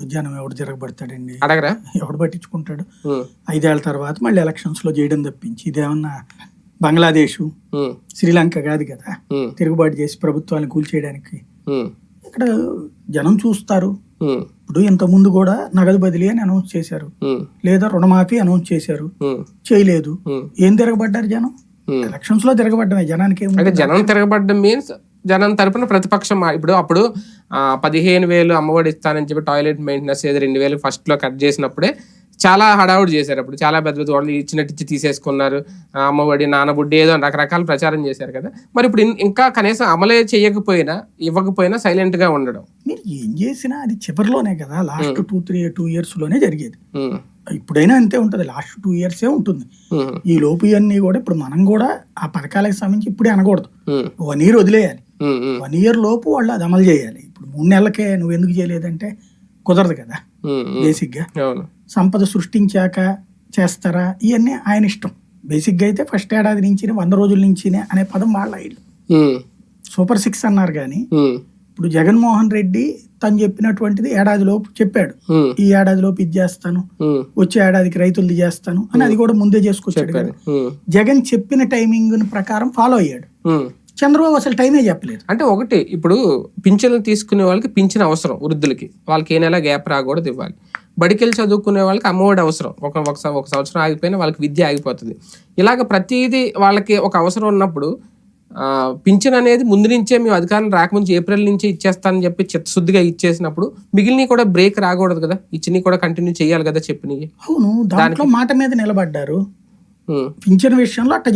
ఇప్పుడు జనం ఎవడు తిరగబడతాడండి? అడగరా? ఎవడు పట్టించుకుంటాడు? ఐదేళ్ళ తర్వాత మళ్ళీ ఎలక్షన్స్లో చేయడం తప్పించి ఇదేమన్నా బంగ్లాదేశ్ శ్రీలంక కాదు కదా? తిరుగుబాటు చేసి ప్రభుత్వాన్ని కూల్చేయడానికి ఇక్కడ జనం చూస్తారు. ఇప్పుడు ఇంత ముందు కూడా నగదు బదిలీ అని అనౌన్స్ చేశారు. లేదా రుణమాఫీ అనౌన్స్ చేశారు. చేయలేదు. ఏం తిరగబడ్డారు జనం. ఎలక్షన్స్లో తిరగబడ్డమే. జనానికి జనం తిరగబడ్డం మీన్స్ జనం తరపున ప్రతిపక్షం మా- ఇప్పుడు అప్పుడు ఆ, పదిహేను వేలు అమ్మఒడి ఇస్తానని చెప్పి టాయిలెట్ మెయింటెనెన్స్ ఏదో రెండు వేలు ఫస్ట్లో కట్ చేసినప్పుడే చాలా హడావుడి చేశారు అప్పుడు. చాలా పెద్ద పెద్ద వాళ్ళు ఇచ్చినట్టు ఇచ్చి తీసేసుకున్నారు. అమ్మఒడి నానబుడ్డి ఏదో రకరకాల ప్రచారం చేశారు కదా. మరి ఇప్పుడు ఇంకా కనీసం అమలే చేయకపోయినా ఇవ్వకపోయినా సైలెంట్గా ఉండడం. మీరు ఏం చేసినా అది చివరిలోనే కదా. లాస్ట్ టూ త్రీ టూ ఇయర్స్లోనే జరిగేది. ఇప్పుడైనా అంతే ఉంటుంది. లాస్ట్ టూ ఇయర్సే ఉంటుంది. ఈ లోపు ఇవన్నీ కూడా ఇప్పుడు మనం కూడా ఆ పథకాలకు సంబంధించి ఇప్పుడే అనకూడదు. వన్ ఇయర్ వదిలేయాలి. వన్ ఇయర్ లోపు వాళ్ళు అది అమలు చేయాలి. ఇప్పుడు మూడు నెలలకే నువ్వు ఎందుకు చేయలేదంటే కుదరదు కదా. బేసిక్గా అవును. సంపద సృష్టించాక చేస్తారా? ఇవన్నీ ఆయన ఇష్టం. బేసిక్గా అయితే ఫస్ట్ ఏడాది నుంచి వంద రోజుల నుంచి అనే పదం వాళ్ళ ఇల్లు. సూపర్ సిక్స్ అన్నారు కానీ ఇప్పుడు జగన్మోహన్ రెడ్డి తను చెప్పినటువంటిది ఏడాది లోపు చెప్పాడు. ఈ ఏడాది లోపు ఇది చేస్తాను. వచ్చే ఏడాదికి రైతులది చేస్తాను. అని అది కూడా ముందే చేసుకొచ్చాడు కదా జగన్ చెప్పిన టైమింగ్ ప్రకారం ఫాలో అయ్యాడు. చంద్రబాబు అసలు టైమే చెప్పలేదు. అంటే ఒకటి ఇప్పుడు పింఛన్లు తీసుకునే వాళ్ళకి పింఛన్ అవసరం వృద్ధులకి. వాళ్ళకి ఏ నెల గ్యాప్ రాకూడదు ఇవ్వాలి. బడికెళ్ళి చదువుకునే వాళ్ళకి అమ్మఒడి అవసరం. ఒక ఒక సంవత్సరం ఆగిపోయినా వాళ్ళకి విద్య ఆగిపోతుంది. ఇలాగ ప్రతిదీ వాళ్ళకి ఒక అవసరం ఉన్నప్పుడు పింఛన్ అనేది ముందు నుంచే మేము అధికారం రాకముందు ఏప్రిల్ నుంచే ఇచ్చేస్తానని చెప్పి చిత్తశుద్ధిగా ఇచ్చేసినప్పుడు మిగిలినవి కూడా బ్రేక్ రాకూడదు కదా. ఇచ్చినవి కూడా కంటిన్యూ చేయాలి కదా చెప్పినవి. అవును దాంట్లో మాట మీద నిలబడ్డారు. పింఛన్ విషయంలో అట్ట